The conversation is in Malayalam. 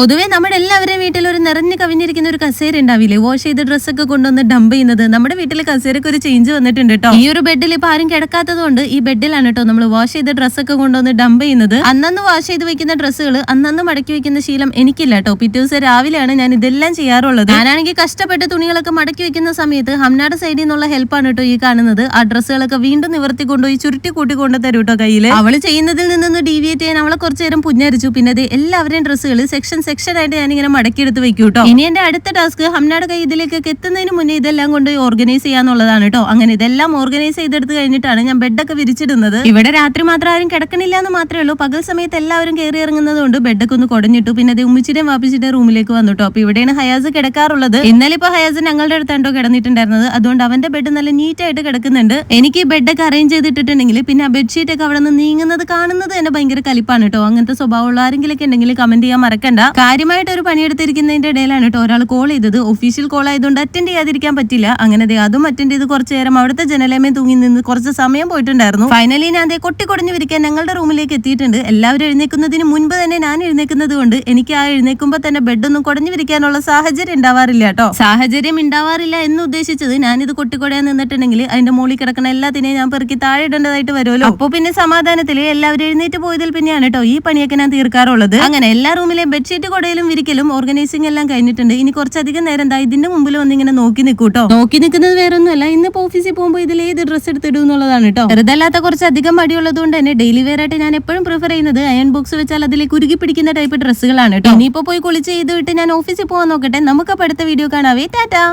പൊതുവേ നമ്മുടെ എല്ലാവരുടെയും വീട്ടിൽ ഒരു നിറഞ്ഞു കവിഞ്ഞിരിക്കുന്ന ഒരു കസേര ഉണ്ടാവില്ലേ? വാഷ് ചെയ്ത ഡ്രസ്സൊക്കെ കൊണ്ടുവന്ന് ഡംപ് ചെയ്യുന്നത്. നമ്മുടെ വീട്ടിൽ കസേരക്ക് ഒരു ചേഞ്ച് വന്നിട്ടുണ്ട് കേട്ടോ ഈ ഒരു ബെഡിൽ ഇപ്പൊ ആരും കിടക്കാത്തത് കൊണ്ട് ഈ ബെഡിലാണ് കേട്ടോ നമ്മൾ വാഷ് ചെയ്ത ഡ്രസ്സൊക്കെ കൊണ്ടുവന്ന് ഡംപ് ചെയ്യുന്നത്. അന്നന്ന് വാഷ് ചെയ്ത് വെക്കുന്ന ഡ്രസ്സുകൾ അന്നന്ന് മടക്കി വെക്കുന്ന ശീലം എനിക്കില്ല കേട്ടോ പിറ്റേ ദിവസം രാവിലെയാണ് ഞാൻ ഇതെല്ലാം ചെയ്യാറുള്ളത്. ഞാനാണെങ്കിൽ കഷ്ടപ്പെട്ട് തുണികളൊക്കെ മടക്കി വെക്കുന്ന സമയത്ത് ഹംനാട് സൈഡിൽ നിന്നുള്ള ഹെൽപ്പാണ് കേട്ടോ ഈ കാണുന്നത്. ആ ഡ്രസ്സുകളൊക്കെ വീണ്ടും നിവർത്തി കൊണ്ടുപോയി ചുരുട്ടി കൂട്ടി കൊണ്ട് തരും കേട്ടോ കയ്യിൽ അവൾ ചെയ്യുന്നതിൽ നിന്നൊന്ന് ഡീവിയേറ്റ് ചെയ്യാൻ അവളെ കുറച്ചു നേരം പുഞ്ഞരിച്ചു. പിന്നെ ദേ എല്ലാവരെയും ഡ്രസ്സുകൾ സെക്ഷൻ സെക്ഷൻ ആയിട്ട് ഞാൻ ഇങ്ങനെ മടക്കിയെടുത്ത് വെക്കും കേട്ടോ ഇനി എന്റെ അടുത്ത ടാസ്ക് ഹംനാട് കൈ ഇതിലേക്ക് എത്തുന്നതിന് മുന്നേ ഇതെല്ലാം കൊണ്ട് ഓർഗനൈസ് ചെയ്യാന്നുള്ളതാണ് കേട്ടോ അങ്ങനെ ഇതെല്ലാം ഓർഗനൈസ് ചെയ്തെടുത്ത് കഴിഞ്ഞിട്ടാണ് ഞാൻ ബെഡൊക്കെ വിരിച്ചിടുന്നത്. ഇവിടെ രാത്രി മാത്രം ആരും കിടക്കണില്ല എന്ന് മാത്രമേ ഉള്ളൂ. പകൽ സമയത്ത് എല്ലാവരും കയറി ഇറങ്ങുന്നത് കൊണ്ട് ബെഡൊക്കെ ഒന്ന് കുടഞ്ഞിട്ടു. പിന്നെ അത് ഉമ്മിച്ചിടേം വാപ്പിച്ചിട്ടേ റൂമിലേക്ക് വന്നു കേട്ടോ അപ്പൊ ഇവിടെയാണ് ഹയാസ് കിടക്കാറുള്ളത്. ഇന്നലെ ഇപ്പൊ ഹയാസ് ഞങ്ങളുടെ അടുത്താണ്ടോ കിടന്നിട്ടുണ്ടായിരുന്നത്. അതുകൊണ്ട് അവന്റെ ബെഡ് നല്ല നീറ്റ് ആയിട്ട് കിടക്കുന്നുണ്ട്. എനിക്ക് ബെഡ് ബെഡൊക്കെ അറേഞ്ച് ചെയ്തിട്ടുണ്ടെങ്കിൽ പിന്നെ ആ ബെഡ്ഷീറ്റ് ഒക്കെ അവിടെ നിന്ന് നീങ്ങുന്നത് കാണുന്നത് തന്നെ ഭയങ്കര കലിപ്പാണ് കേട്ടോ അങ്ങനത്തെ സ്വഭാവമുള്ള ആരെങ്കിലൊക്കെ ഉണ്ടെങ്കിൽ കമന്റ് ചെയ്യാൻ മറക്കണ്ട. കാര്യമായിട്ട് ഒരു പണിയെടുത്തിരിക്കുന്നതിന്റെ ഇടയിലാണ് കേട്ടോ ഒരാൾ കോൾ ചെയ്തത്. ഒഫീഷ്യൽ കോൾ ആയതുകൊണ്ട് അറ്റൻഡ് ചെയ്യാതിരിക്കാൻ പറ്റില്ല. അങ്ങനെ അതും അറ്റൻഡ് ചെയ്ത് കുറച്ചു നേരം അവിടുത്തെ ജനലേമേ തൂങ്ങി നിന്ന് കുറച്ച് സമയം പോയിട്ടുണ്ടായിരുന്നു. ഫൈനലി ഞാൻ ദേ കൊട്ടിക്കൊടഞ്ഞു വിരിക്കാൻ ഞങ്ങളുടെ റൂമിലേക്ക് എത്തിയിട്ടുണ്ട്. എല്ലാവരും എഴുന്നേക്കുന്നതിന് മുൻപ് തന്നെ ഞാൻ എഴുന്നേക്കുന്നത് കൊണ്ട് എനിക്ക് ആ എഴുന്നേക്കുമ്പോൾ തന്നെ ബെഡൊന്നും കുടഞ്ഞു വിരിക്കാനുള്ള സാഹചര്യം ഉണ്ടാവാറില്ല കേട്ടോ. സാഹചര്യം ഉണ്ടാവാറില്ല എന്ന് ഉദ്ദേശിച്ചത് ഞാനിത് കൊട്ടിക്കൊടയാൻ നിന്നിട്ടുണ്ടെങ്കിൽ അതിന്റെ മുകളിൽ കിടക്കുന്ന എല്ലാത്തിനെയും ഞാൻ പെറുക്കി താഴെ ഇടേണ്ടതായിട്ട് വരുമല്ലോ. അപ്പോൾ പിന്നെ സമാധാനത്തിൽ എല്ലാവരും എഴുന്നേറ്റ് പോയതിൽ പിന്നെയാണ് കേട്ടോ ഈ പണിയൊക്കെ ഞാൻ തീർക്കാറുള്ളത്. അങ്ങനെ എല്ലാ റൂമിലെയും ബെഡ്ഷീറ്റ് കൊടയിലും വിരിക്കലും ഓർഗനൈസിംഗ് എല്ലാം കഴിഞ്ഞിട്ടുണ്ട്. ഇനി കുറച്ചധികം നേരം എന്താ ഇതിന്റെ മുമ്പിൽ വന്നിങ്ങനെ നോക്കി നിൽക്കൂട്ടോ നോക്കി നിൽക്കുന്നത് വേറെ ഒന്നുമല്ല ഇന്നിപ്പോ ഓഫീസിൽ പോകുമ്പോൾ ഇതിൽ ഏത് ഡ്രസ്സ് എടുത്തിടും എന്നുള്ളതാണ് കേട്ടോ വെറുതല്ലാത്ത കുറച്ച് അധികം മടിയുള്ളത് കൊണ്ട് തന്നെ ഡെയിലി വെയർ ആയിട്ട് ഞാൻ എപ്പോഴും പ്രിഫർ ചെയ്യുന്നത് അയൺ ബോക്സ് വെച്ചാൽ അതിൽ കുരുകി പിടിക്കുന്ന ടൈപ്പ് ഡ്രസ്സുകളാണ് കേട്ടോ ഇനിയിപ്പോ പോയി കുളിച്ച് ചെയ്ത് വിട്ട് ഞാൻ ഓഫീസിൽ പോകാൻ നോക്കട്ടെ. നമുക്ക് അടുത്ത വീഡിയോ കാണാവേ. ടാറ്റാ.